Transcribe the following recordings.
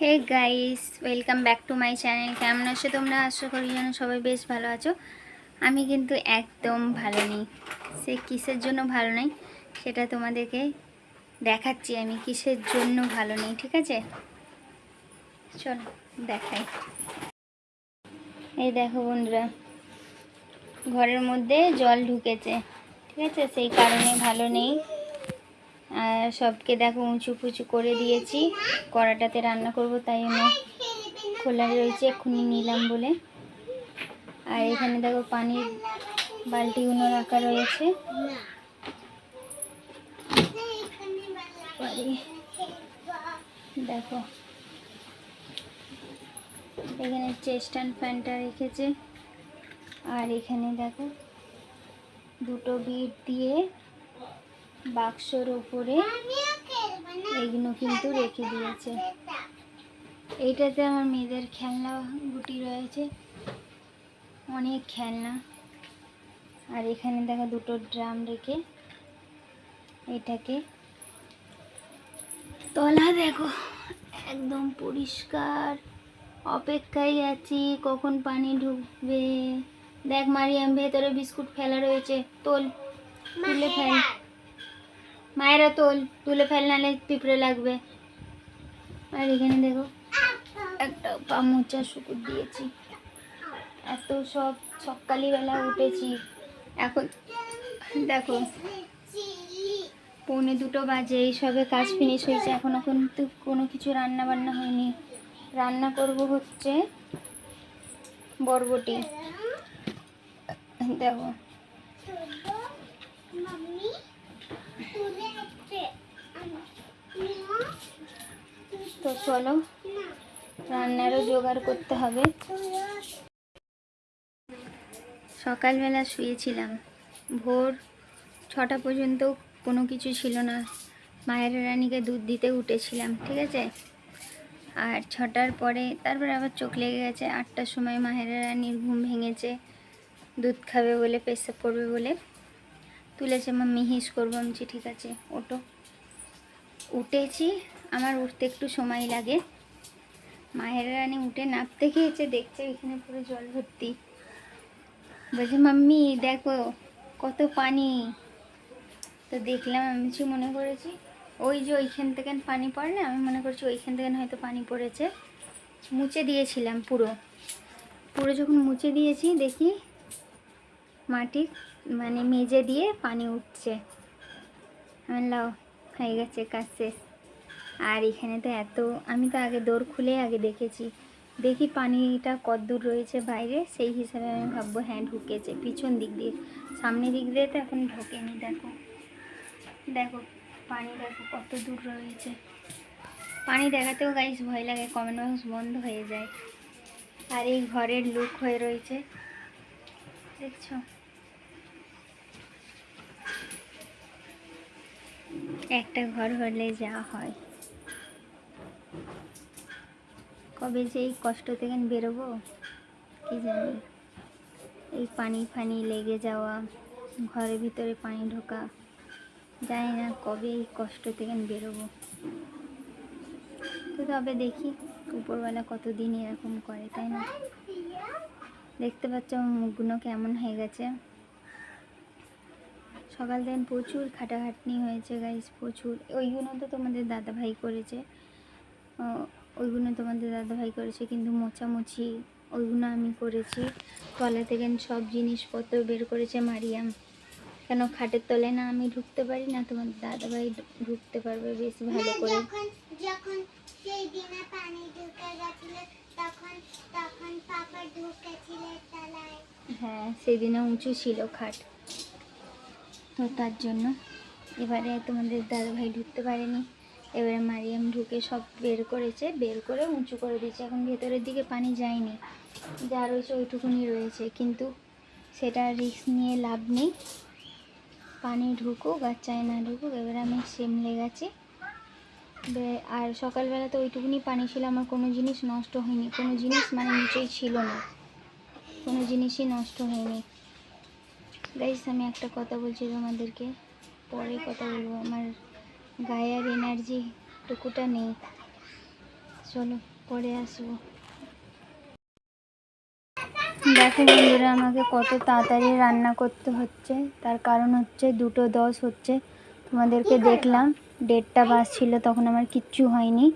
Hey guys welcome back to my channel কেমন আছো তোমরা? আশা করি যেন সবাই বেশ ভালো আছো। আমি কিন্তু একদম ভালো নেই। সে কিসের জন্য ভালো নেই? সেটা তোমাদেরকে দেখাচ্ছি। আমি কিসের জন্য ভালো নেই, ঠিক আছে? চলো, দেখাই। এই দেখো বন্ধুরা, ঘরের মধ্যে জল ঢুকেছে। ঠিক আছে? সেই কারণে ভালো নেই। সবকে দেখো উঁচু পুচু করে দিয়েছি। কড়াটাতে রান্না করব, তাই আমি খোলা রয়েছে, এক্ষুনি নিলাম বলে। আর এখানে দেখো পানির বালতিগুলো রাখা রয়েছে। দেখো। এখানে চেস্ট অ্যান্ড ফ্যানটা রেখেছে। আর এখানে দেখো দুটো বিট দিয়ে বাক্সর উপরে এগুলো কিন্তু রেখে দিয়েছে। এইটাতে আমার মেয়েদের খেলনা গুটি রয়েছে। অনেক খেলনা। আর এখানে দেখো দুটো ড্রাম রেখে এটাকে তলা দেখো, একদম পরিষ্কার। অপেক্ষায় আছি, কখন পানি ঢুকবে? দেখ মারিয়াম, ভেতরে বিস্কুট ফেলা রয়েছে, তোল। তুলে ফেল। মায়েরা তোল, তুলে ফেল নালে পিঁপড়ে লাগবে। আর এখানে দেখো, একটা পা মোচা শুকুর দিয়েছি। এত সব সকালবেলা উঠেছি। এখন দেখো, পৌনে দুটো বাজে, এই সবে কাজ ফিনিশ হয়েছে। এখনও কিন্তু কোনো কিছু রান্না বান্না হয়নি। রান্না করব হচ্ছে বরবটি। দেখো। তো চলো, রান্নারও জোগাড় করতে হবে। সকালবেলা শুয়েছিলাম। ভোর ছটা পর্যন্ত কোনো কিছু ছিল না। মায়ের রানীকে দুধ দিতে উঠেছিলাম, ঠিক আছে? আর ছটার পরে তারপরে আবার চোখ লেগে গেছে, আটটার সময় মাহের রানীর ঘুম ভেঙেছে। দুধ খাবে বলে, পেশাব করবে বলে। তুলেছে মাম্মি হিস করব আমি, ঠিক আছে ওটো উঠেছি আমার উঠতে একটু সময় লাগে। মায়ের রানী উঠে নাপতে গিয়েছে, দেখছে এখানে পুরো জল ভর্তি। বলছে, মাম্মি, দেখো কত পানি। তো দেখলাম, আমি কিছু মনে করেছি, ওই যে ওইখান থেকে পানি পড়ে না? আমি মনে করছি ওইখান থেকে হয়তো পানি পড়েছে। মুছে দিয়েছিলাম পুরো। পুরো যখন মুছে দিয়েছি, দেখি মাটি মানে মেজে দিয়ে পানি উঠছে। আমি লাও হয়ে গেছে, কাজ শেষ। আর এখানে তো এত, আমি তো আগে দৌড় খুলে আগে দেখেছি। দেখি পানিটা কদ্দূর রয়েছে বাইরে, সেই হিসাবে আমি ভাববো হ্যাঁ ঢুকেছে। পিছন দিক দিয়ে, সামনের দিক দিয়ে তো এখন ঢোকেনি, দেখো। দেখো, পানি দেখো কত দূর রয়েছে। পানি দেখাতেও গাইস ভয় লাগে কমেন্ট বক্স বন্ধ হয়ে যায়। আর এই ঘরের লুক হয়ে রয়েছে। দেখছ? একটা ঘর হলে যা হয়। কবে যে এই কষ্ট থেকে বেরোবো, কি জানি। এই পানি ফানি লেগে যাওয়া, ঘরের ভিতরে পানি ঢোকা, জানি না কবে এই কষ্ট থেকে বেরোবো। তো তবে দেখি উপরবেলা কতদিন এরকম করে, তাই না? দেখতে পাচ্ছ মুখগুলো কেমন হয়ে গেছে। সকাল থেকে প্রচুর খাটাখাটনি হয়েছে গাইস প্রচুর। ওইগুলো তো তোমাদের দাদাভাই করেছে। ওইগুলো তোমাদের দাদাভাই করেছে কিন্তু মোছামুছি ওইগুলো আমি করেছি। তলা থেকে সব জিনিসপত্র বের করেছে মারিয়াম। কেন খাটের তলায় না আমি ঢুকতে পারি না? তোমার দাদাভাই ঢুকতে পারবে বেশ ভালো করে। যখন যখন সেই দিনে পানি ঢুকে গেছিল তখন তখন পাপা ঢুকেছিল তলায়। হ্যাঁ সেদিনে উঁচু ছিল খাট। তো তার জন্য এবারে তোমাদের দাদাভাই ঢুকতে পারেনি। এবারে মারিয়াম ঢুকে সব বের করেছে, বের করে উঁচু করে দিয়েছে। এখন ভেতরের দিকে পানি যায়নি যা রয়েছে ওইটুকুনি রয়েছে। কিন্তু সেটা রিস্ক নিয়ে লাভ নেই। পানি ঢুকুক আর চাই না ঢুকুক, এবারে আমি সেমলে গেছি। আর সকালবেলা তো ওইটুকুনি পানি ছিল, আমার কোনো জিনিস নষ্ট হয়নি। কোনো জিনিস মানে নিচেই ছিল না। কোনো জিনিসই নষ্ট হয়নি। গাইস, আমি একটা কথা বলছি তোমাদেরকে, পরে কথা বলব। আমার গায়ে আর এনার্জি টুকুটা নেই। চলো পরে আসব। দেখো বন্ধুরা আমাকে কত তাড়াতাড়ি রান্না করতে হচ্ছে। তার কারণ হচ্ছে দুটো দশ হচ্ছে। তোমাদেরকে দেখলাম দেড়টা বাজছিল তখন আমার কিচ্ছু হয়নি।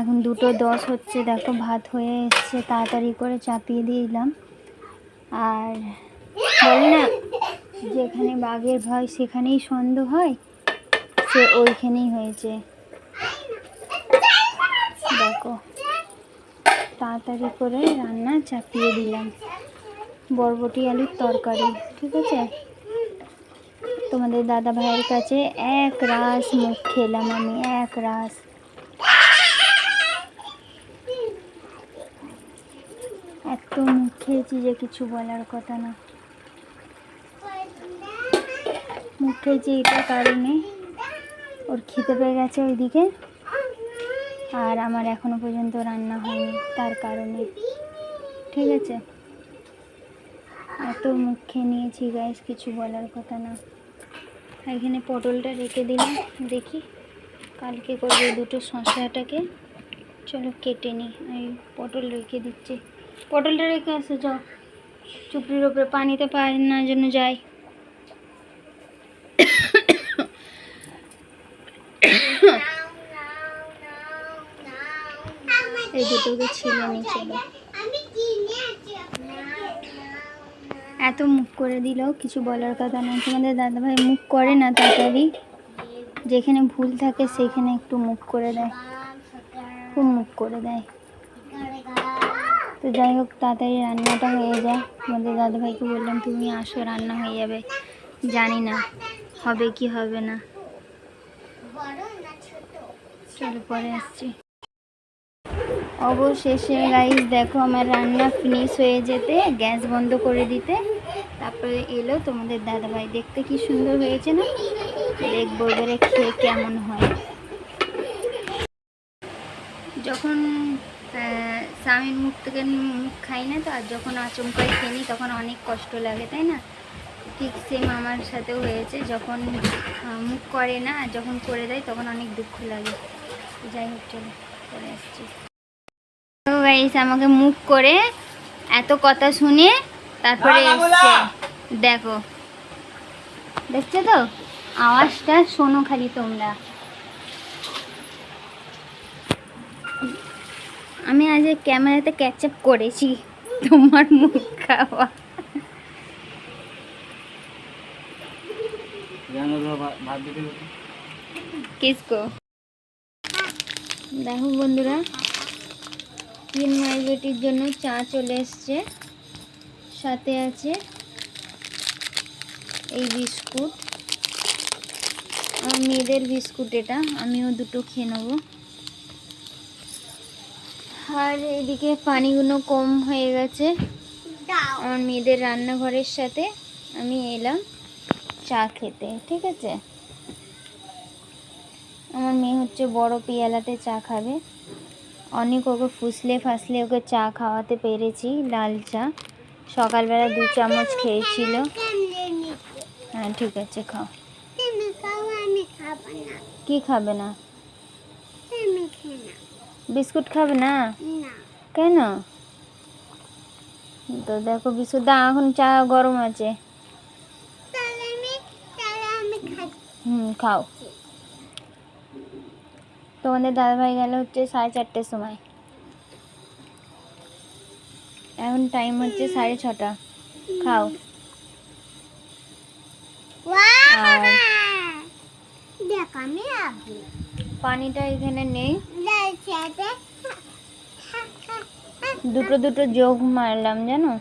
এখন দুটো দশ হচ্ছে দেখো ভাত হয়ে এসছে তাড়াতাড়ি করে চাপিয়ে দিলাম। আর বলে না যেখানে বাঘের ভয় সেখানেই সন্দেহ হয়? সে ওইখানেই হয়েছে। দেখো, তাড়াতাড়ি করে রান্না চাপিয়ে দিলাম। বরবটি আলুর তরকারি, ঠিক আছে? তোমাদের দাদা ভাইয়ের কাছে এক রাস মুখ খেলাম আমি, এক রাস। এত মুখ খেয়েছি যে কিছু বলার কথা না। মুখ খেয়েছি এটার কারণে। ওর খিদে পেয়ে গেছে ওইদিকে। আর আমার এখনও পর্যন্ত রান্না হয়নি, তার কারণে। ঠিক আছে? এত মুখে নিয়েছি গাইস কিছু বলার কথা না। এখানে পটলটা রেখে দিলাম, দেখি কালকে করব দুটো শশাটাকে চলো কেটে নিই আমি পটল রেখে দিচ্ছি। পটলটা রেখে আসে, যাও। চুপড়ির ওপরে পানিতে পানি না, যেন যায়। দুটোকে ছিলে এত মুখ করে দিলেও কিছু বলার কথা না তোমাদের দাদাভাই মুখ করে না তাড়াতাড়ি? যেখানে ভুল থাকে সেখানে একটু মুখ করে দেয়। খুব মুখ করে দেয়। তো যাই হোক, তাড়াতাড়ি রান্নাটা হয়ে যায়। তোমাদের দাদাভাইকে বললাম, তুমি আসো, রান্না হয়ে যাবে। জানি না, হবে কি হবে না। চলো, পরে আসছি। অবশেষে গাইস দেখো আমার রান্না ফিনিশ হয়ে যেতে, গ্যাস বন্ধ করে দিতে। তারপরে এলো তোমাদের দাদাভাই, দেখতে কি সুন্দর হয়েছে না? দেখব এবারে খেয়ে কেমন হয়। যখন স্বামীর মুখ থেকে মুখ খাই না তো, আর যখন আচমকাই খেয়ে তখন অনেক কষ্ট লাগে, তাই না? ঠিক সেম আমার সাথেও হয়েছে, যখন মুখ করে না, আর যখন করে দেয়, তখন অনেক দুঃখ লাগে। যাই হোক, চলো, পরে আসছি। গাইস আমাকে মুখ করে এত কথা শুনে তারপরে এসছে। দেখো। দেখছ তো? আওয়াজটা শোনো খালি তোমরা। আমি আজ ক্যামেরাতে ক্যাচআপ করেছি তোমার মুখ খাওয়া। কিসকো দেখো বন্ধুরা তিন মাই বেটির জন্য চা চলে এসছে। সাথে আছে এই বিস্কুট। আমার মেয়েদের বিস্কুট এটা, আমিও দুটো খেয়ে নেব। আর এদিকে পানিগুলো কম হয়ে গেছে। আমার মেয়েদের রান্নাঘরের সাথে আমি এলাম চা খেতে, ঠিক আছে? আমার মেয়ে হচ্ছে বড় পিয়ালাতে চা খাবে। অনেক ওকে ফুসলে ফাসলে ওকে চা খাওয়াতে পেরেছি, লাল চা। সকালবেলা দু চামচ খেয়েছিল। হ্যাঁ ঠিক আছে, খাও। কি খাবে না? বিস্কুট খাবে না? কেন? তো দেখো বিস্কুট, দা, এখন চা গরম আছে। হুম, খাও। তোমাদের দাদাভাই গেল হচ্ছে সাড়ে চারটের সময়। এখন টাইম হচ্ছে সাড়ে ছটা। খাও। পানিটা এখানে নেই। দুটো দুটো যোগ মারলাম জানো?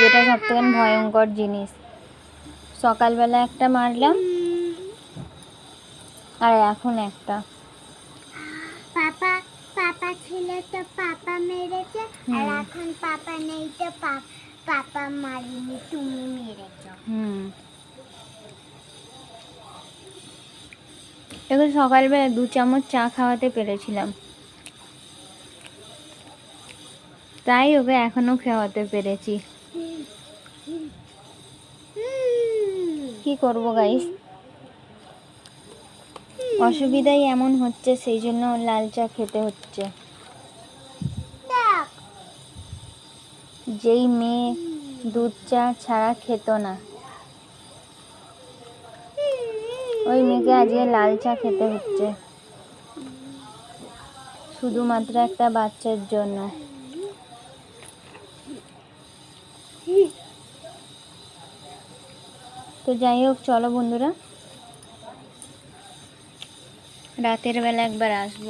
যেটা সব থেকে ভয়ঙ্কর জিনিস। সকালবেলা একটা মারলাম আর এখন একটা। পাপা পাপা ছিল তো পাপা মেরেছে আর এখন পাপা নেই তো পাপা মারিনি তুমি মেরেছো। হুম। এখন সকালবেলা দু চামচ চা খাওয়াতে পেরেছিলাম। তাই ওকে এখনও খাওয়াতে পেরেছি। কি করব গাইস অসুবিধাই এমন হচ্ছে, সেই জন্য লাল চা খেতে হচ্ছে। যেই মেয়ে দুধ চা ছাড়া খেত না। ওই মেয়েকে আজকে লাল চা খেতে হচ্ছে। শুধুমাত্র একটা বাচ্চার জন্য। তো যাই হোক, চলো বন্ধুরা। রাতের বেলা একবার আসব